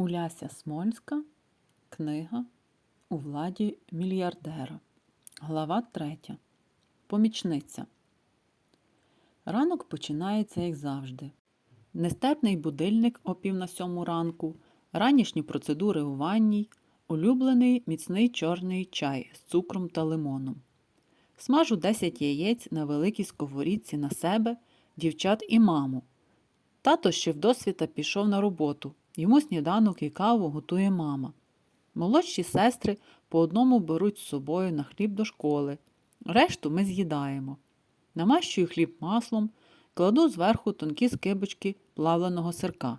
Уляся Смольська. Книга У владі мільярдера. Глава 3. Помічниця. Ранок починається, як завжди. Нестерпний будильник о пів на сьому ранку, ранішні процедури у ванній, улюблений міцний чорний чай з цукром та лимоном. Смажу 10 яєць на великій сковорідці на себе, дівчат і маму. Тато ще вдосвіта пішов на роботу. Йому сніданок і каву готує мама. Молодші сестри по одному беруть з собою на хліб до школи. Решту ми з'їдаємо. Намащую хліб маслом, кладу зверху тонкі скибочки плавленого сирка.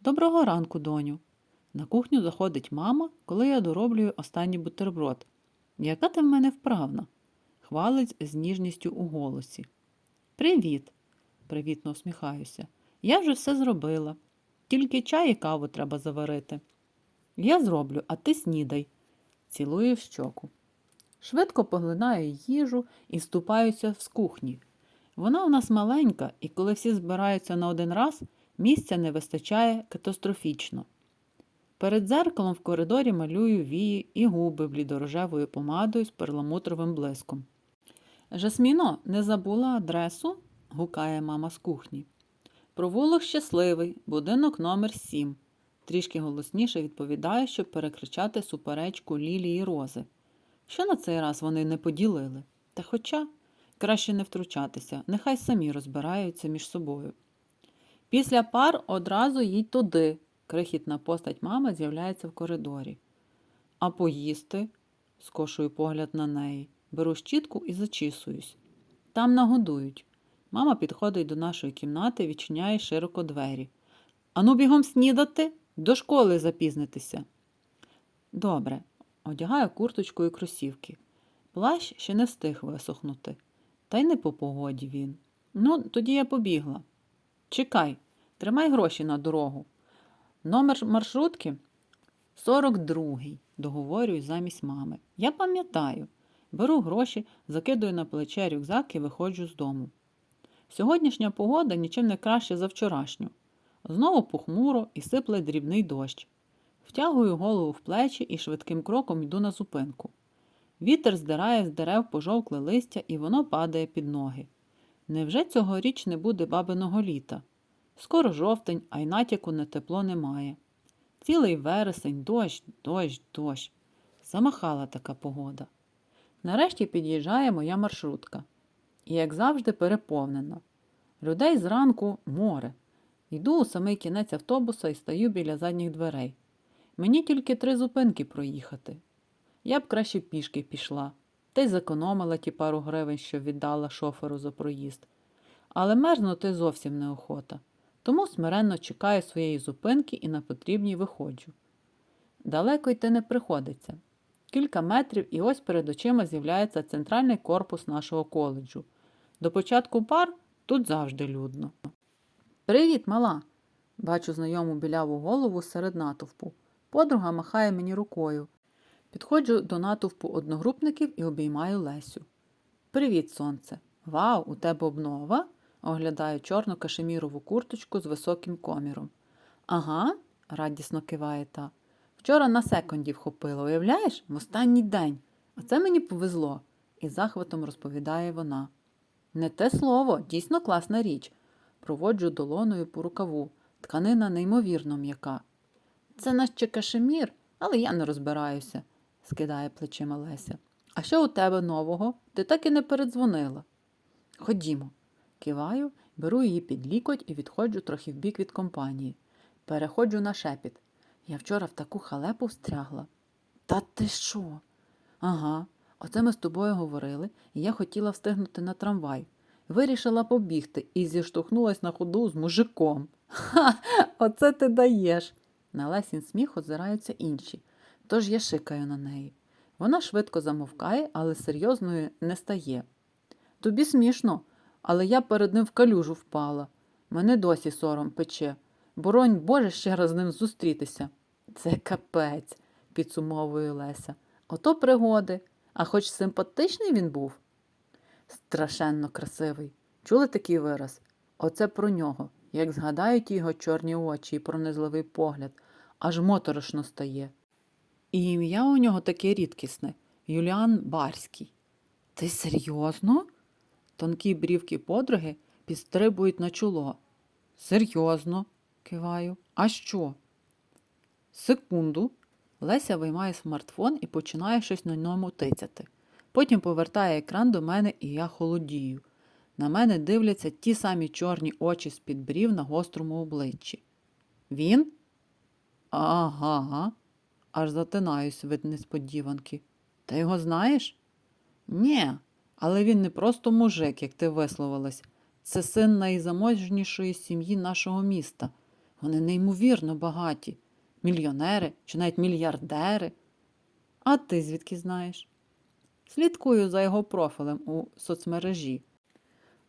Доброго ранку, доню. На кухню заходить мама, коли я дороблюю останній бутерброд. Яка ти в мене вправна? хвалить з ніжністю у голосі. Привіт, привітно усміхаюся. Я вже все зробила. Тільки чай і каву треба заварити. Я зроблю, а ти снідай, цілую в щоку. Швидко поглинаю їжу і вступаюся з кухні. Вона у нас маленька, і коли всі збираються на один раз, місця не вистачає катастрофічно. Перед дзеркалом в коридорі малюю вії і губи блідорожевою помадою з перламутровим блиском. Жасміно, не забула адресу? гукає мама з кухні. Провулок щасливий, будинок номер 7 Трішки голосніше відповідає, щоб перекричати суперечку Лілі і Рози. Що на цей раз вони не поділили? Та хоча краще не втручатися, нехай самі розбираються між собою. Після пар одразу їдь туди. Крихітна постать мами з'являється в коридорі. А поїсти, скошую погляд на неї, беру щітку і зачісуюсь. Там нагодують. Мама підходить до нашої кімнати, відчиняє широко двері. Ану бігом снідати, до школи запізнитися. Добре, одягаю курточку і кросівки. Плащ ще не встиг висохнути. Та й не по погоді він. Ну, тоді я побігла. Чекай, тримай гроші на дорогу. Номер маршрутки 42-й, договорюю замість мами. Я пам'ятаю. Беру гроші, закидую на плече рюкзак і виходжу з дому. Сьогоднішня погода нічим не краще за вчорашню. Знову похмуро і сипле дрібний дощ. Втягую голову в плечі і швидким кроком йду на зупинку. Вітер здирає з дерев пожовкле листя, і воно падає під ноги. Невже цьогоріч не буде бабиного літа? Скоро жовтень, а й натяку на тепло немає. Цілий вересень, дощ, дощ, дощ. Замахала така погода. Нарешті під'їжджає моя маршрутка. І, як завжди, переповнена. Людей зранку море. Йду у самий кінець автобуса і стою біля задніх дверей. Мені тільки три зупинки проїхати. Я б краще пішки пішла, та й зекономила ті пару гривень, що віддала шоферу за проїзд. Але мерзнути зовсім неохота, тому смиренно чекаю своєї зупинки і на потрібній виходжу. Далеко йти не приходиться. Кілька метрів і ось перед очима з'являється центральний корпус нашого коледжу. До початку пар тут завжди людно. Привіт, мала! Бачу знайому біляву голову серед натовпу. Подруга махає мені рукою. Підходжу до натовпу одногрупників і обіймаю Лесю. Привіт, сонце! Вау, у тебе обнова? оглядаю чорну кашемірову курточку з високим коміром. Ага, радісно киває та. Вчора на секунді вхопила, уявляєш, в останній день. Оце мені повезло, із захватом розповідає вона. Не те слово, дійсно класна річ. Проводжу долоною по рукаву. Тканина неймовірно м'яка. Це наче кашемір, але я не розбираюся, скидає плечима Леся. А що у тебе нового? Ти так і не передзвонила. Ходімо. Киваю, беру її під лікоть і відходжу трохи вбік від компанії. Переходжу на шепіт. Я вчора в таку халепу встрягла. Та ти що? Ага, оце ми з тобою говорили, і я хотіла встигнути на трамвай. Вирішила побігти і зіштовхнулась на ходу з мужиком. Ха, оце ти даєш. На Лесін сміх озираються інші, тож я шикаю на неї. Вона швидко замовкає, але серйозною не стає. Тобі смішно, але я перед ним в калюжу впала. Мене досі сором пече. Боронь Боже ще раз з ним зустрітися. Це капець, підсумовує Леся. Ото пригоди. А хоч симпатичний він був. Страшенно красивий. Чули такий вираз? Оце про нього, як згадають його чорні очі і пронизливий погляд. аж моторошно стає. І ім'я у нього таке рідкісне Юліан Барський. Ти серйозно? Тонкі брівки подруги підстрибують на чоло. Серйозно, киваю. А що? Секунду. Леся виймає смартфон і починає щось на ньому тицяти. Потім повертає екран до мене, і я холодію. На мене дивляться ті самі чорні очі з-під брів на гострому обличчі. Він? Ага, аж затинаюсь від несподіванки. Ти його знаєш? Ні, але він не просто мужик, як ти висловилась. Це син найзаможнішої сім'ї нашого міста. Вони неймовірно багаті. Мільйонери чи навіть мільярдери. А ти звідки знаєш? Слідкую за його профілем у соцмережі.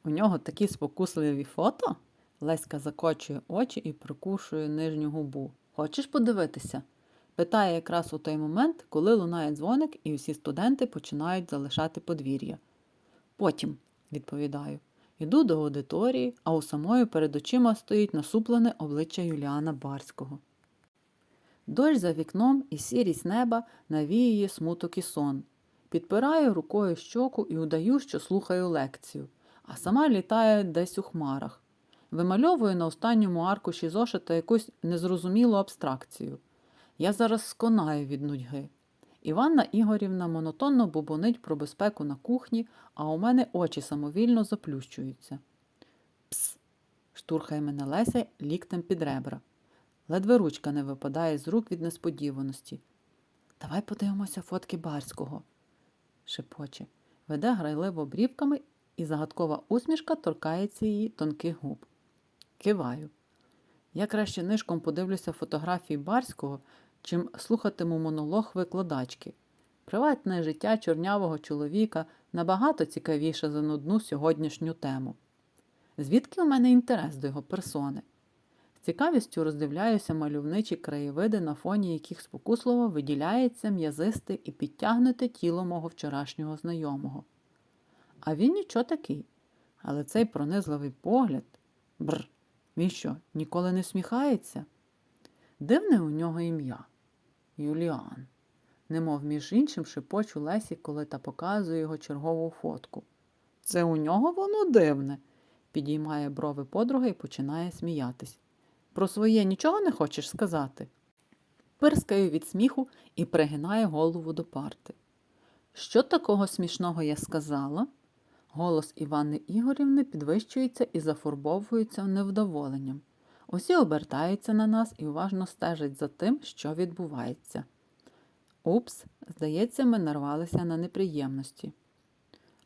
У нього такі спокусливі фото. Леська закочує очі і прикушує нижню губу. Хочеш подивитися? Питає якраз у той момент, коли лунає дзвоник, і всі студенти починають залишати подвір'я. Потім, відповідаю, йду до аудиторії, а у самої перед очима стоїть насуплене обличчя Юліана Барського. Дощ за вікном і сірість неба навіює смуток і сон. Підпираю рукою щоку і удаю, що слухаю лекцію, а сама літає десь у хмарах. Вимальовую на останньому аркуші зошита якусь незрозумілу абстракцію. Я зараз сконаю від нудьги. Іванна Ігорівна монотонно бубонить про безпеку на кухні, а у мене очі самовільно заплющуються. Пс. штурхає мене Леся ліктем під ребра. Ледве ручка не випадає з рук від несподіваності. Давай подивимося фотки барського, шепоче, веде грайливо брівками, і загадкова усмішка торкається її тонких губ. Киваю. Я краще нишком подивлюся фотографії барського, чим слухатиму монолог викладачки. Приватне життя чорнявого чоловіка набагато цікавіше за нудну сьогоднішню тему. Звідки у мене інтерес до його персони? Цікавістю роздивляюся мальовничі краєвиди, на фоні яких спокусливо виділяється м'язисте і підтягнуте тіло мого вчорашнього знайомого. А він нічого такий. Але цей пронизливий погляд. Бр. Він що, ніколи не сміхається? Дивне у нього ім'я Юліан. Немов між іншим шепочу Лесі, коли та показує його чергову фотку. Це у нього воно дивне, підіймає брови подруга і починає сміятись. Про своє нічого не хочеш сказати? Пирскаю від сміху і пригинає голову до парти. Що такого смішного я сказала? Голос Івани Ігорівни підвищується і зафарбовується невдоволенням. Усі обертаються на нас і уважно стежать за тим, що відбувається. Упс, здається, ми нарвалися на неприємності.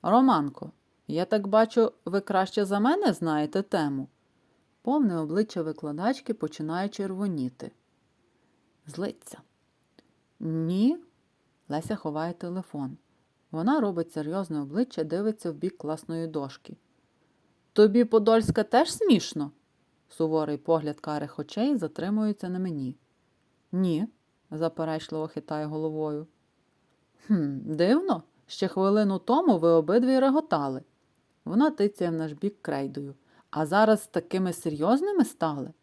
Романко, я так бачу, ви краще за мене знаєте тему. Повне обличчя викладачки починає червоніти. Злиться. Ні. Леся ховає телефон. Вона робить серйозне обличчя, дивиться в бік класної дошки. Тобі Подольська теж смішно? Суворий погляд карих очей затримується на мені. Ні, заперечливо хитає головою. «Хм, Дивно, ще хвилину тому ви обидві реготали. Вона тицяє в наш бік крейдою. А зараз такими серйозними стали?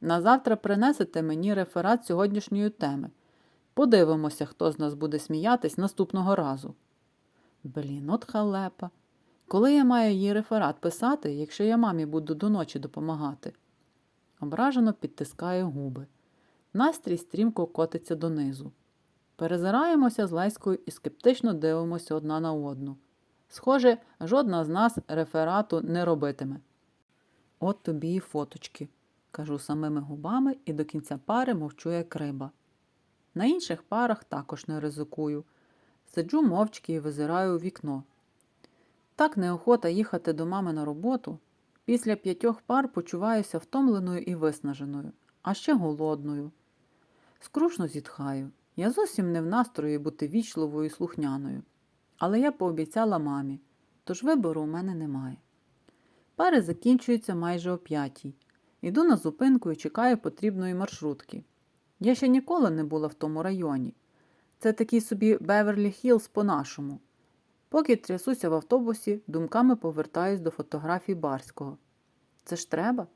Назавтра принесете мені реферат сьогоднішньої теми. Подивимося, хто з нас буде сміятись наступного разу. Блін, от халепа. Коли я маю їй реферат писати, якщо я мамі буду до ночі допомагати? Ображено підтискаю губи. Настрій стрімко котиться донизу. Перезираємося з Леською і скептично дивимося одна на одну. Схоже, жодна з нас реферату не робитиме. От тобі і фоточки, кажу самими губами і до кінця пари мовчу як риба. На інших парах також не ризикую. Сиджу мовчки і визираю у вікно. Так неохота їхати до мами на роботу. Після п'ятьох пар почуваюся втомленою і виснаженою, а ще голодною. Скрушно зітхаю. Я зовсім не в настрої бути вічливою і слухняною. Але я пообіцяла мамі, тож вибору у мене немає. Пари закінчуються майже о п'ятій. Іду на зупинку і чекаю потрібної маршрутки. Я ще ніколи не була в тому районі. Це такий собі Беверлі Хіллз по-нашому. Поки трясуся в автобусі, думками повертаюсь до фотографій Барського. Це ж треба.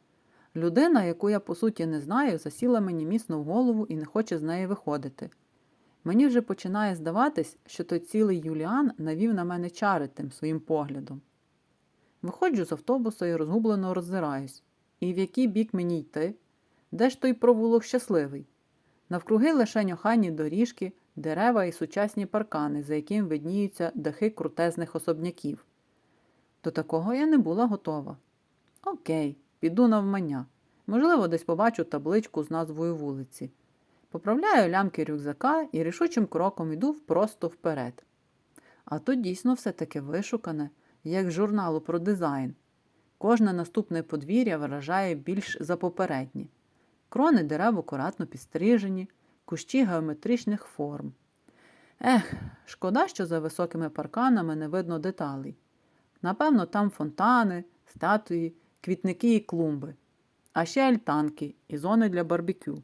Людина, яку я по суті не знаю, засіла мені міцно в голову і не хоче з неї виходити. Мені вже починає здаватись, що той цілий Юліан навів на мене чари тим своїм поглядом. Виходжу з автобуса і розгублено роззираюсь. І в який бік мені йти? Де ж той провулок щасливий? Навкруги лише охайні доріжки, дерева і сучасні паркани, за яким видніються дахи крутезних особняків. До такого я не була готова. Окей, піду навмання. Можливо, десь побачу табличку з назвою вулиці. Поправляю лямки рюкзака і рішучим кроком йду просто вперед. А тут дійсно все таки вишукане, як журналу про дизайн. Кожне наступне подвір'я вражає більш за попереднє. Крони дерев акуратно підстрижені, кущі геометричних форм. Ех, шкода, що за високими парканами не видно деталей. Напевно, там фонтани, статуї, квітники і клумби, а ще альтанки і зони для барбекю.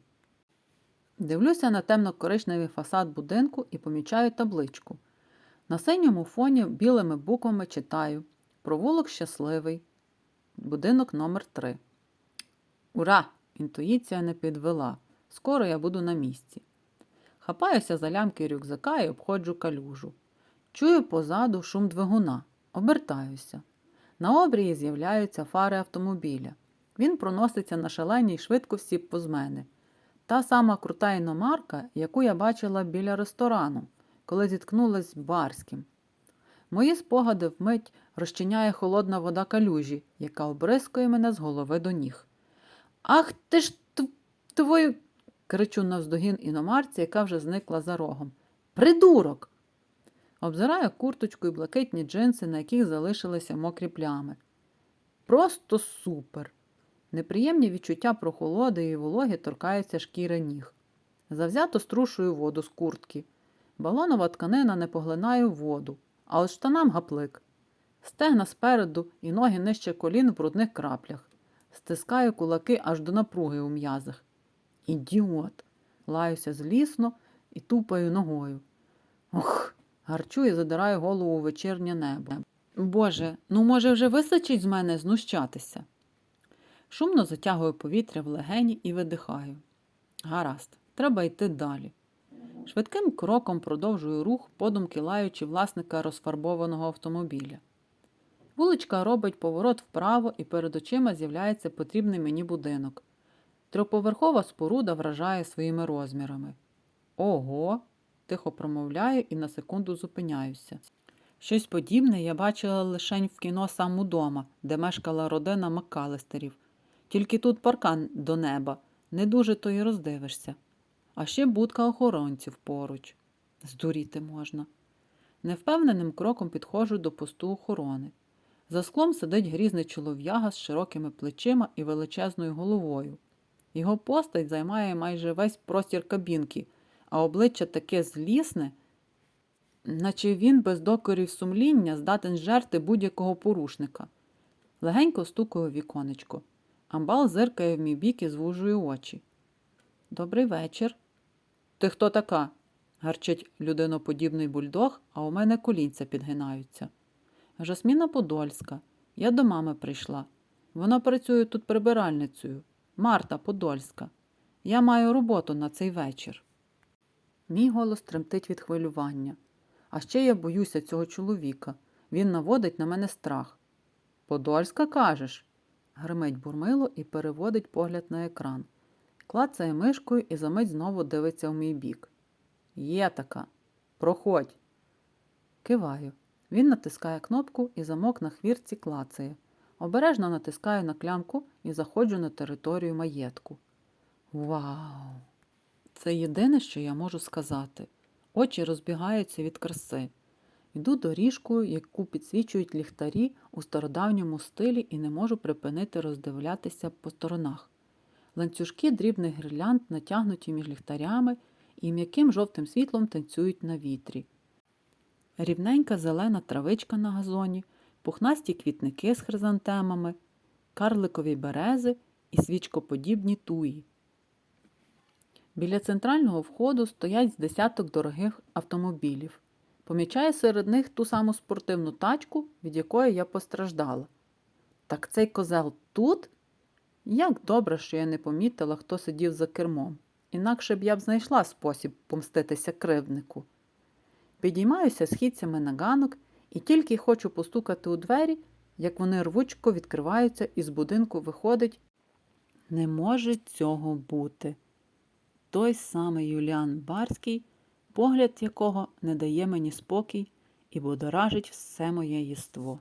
Дивлюся на темно-коричневий фасад будинку і помічаю табличку. На синьому фоні білими буквами читаю Провулок щасливий. Будинок номер 3 Ура! Інтуїція не підвела. Скоро я буду на місці. Хапаюся за лямки рюкзака і обходжу калюжу. Чую позаду шум двигуна. Обертаюся. На обрії з'являються фари автомобіля. Він проноситься на шаленій швидкості поз мене. Та сама крута іномарка, яку я бачила біля ресторану, коли зіткнулась з барським. Мої спогади вмить розчиняє холодна вода калюжі, яка обрискує мене з голови до ніг. Ах ти ж твою. кричу навздогін іномарці, яка вже зникла за рогом. Придурок! Обзираю курточку і блакитні джинси, на яких залишилися мокрі плями. Просто супер! Неприємні відчуття прохолоди і вологи торкаються шкіри ніг. Завзято струшую воду з куртки. Балонова тканина не поглинає воду, а от штанам гаплик. Стегна спереду і ноги нижче колін в брудних краплях. Стискаю кулаки аж до напруги у м'язах. Ідіот! Лаюся злісно і тупаю ногою. Ох, гарчу і задираю голову у вечірнє небо. Боже, ну може вже вистачить з мене знущатися. Шумно затягую повітря в легені і видихаю. Гаразд, треба йти далі. Швидким кроком продовжую рух, подумки лаючи власника розфарбованого автомобіля. Вуличка робить поворот вправо, і перед очима з'являється потрібний мені будинок. Трьохповерхова споруда вражає своїми розмірами. Ого, тихо промовляю і на секунду зупиняюся. Щось подібне я бачила лише в кіно сам удома, де мешкала родина Маккалестерів. Тільки тут паркан до неба, не дуже то й роздивишся. А ще будка охоронців поруч. Здуріти можна. Невпевненим кроком підходжу до посту охорони. За склом сидить грізний чолов'яга з широкими плечима і величезною головою. Його постать займає майже весь простір кабінки, а обличчя таке злісне, наче він без докорів сумління здатен жерти будь-якого порушника. Легенько стукаю віконечко. Амбал зиркає в мій бік і звужує очі. Добрий вечір. Ти хто така? гарчить людиноподібний бульдог, а у мене колінця підгинаються. Жасміна Подольська. Я до мами прийшла. Вона працює тут прибиральницею. Марта Подольська. Я маю роботу на цей вечір. Мій голос тремтить від хвилювання. А ще я боюся цього чоловіка. Він наводить на мене страх. Подольська, кажеш? гримить бурмило і переводить погляд на екран. Клацає мишкою і за мить знову дивиться в мій бік. Є така. Проходь. Киваю. Він натискає кнопку і замок на хвірці клацає. Обережно натискаю на клямку і заходжу на територію маєтку. Вау! Це єдине, що я можу сказати. Очі розбігаються від краси. Йду доріжкою, яку підсвічують ліхтарі у стародавньому стилі і не можу припинити роздивлятися по сторонах. Ланцюжки дрібних гірлянд натягнуті між ліхтарями і м'яким жовтим світлом танцюють на вітрі. Рівненька зелена травичка на газоні, пухнасті квітники з хризантемами, карликові берези і свічкоподібні туї. Біля центрального входу стоять з десяток дорогих автомобілів. Помічаю серед них ту саму спортивну тачку, від якої я постраждала. Так цей козел тут? Як добре, що я не помітила, хто сидів за кермом, інакше б я б знайшла спосіб помститися кривднику. Підіймаюся східцями на ганок і тільки хочу постукати у двері, як вони рвучко відкриваються і з будинку виходить. Не може цього бути. Той самий Юліан Барський, погляд якого не дає мені спокій і будоражить все моє єство.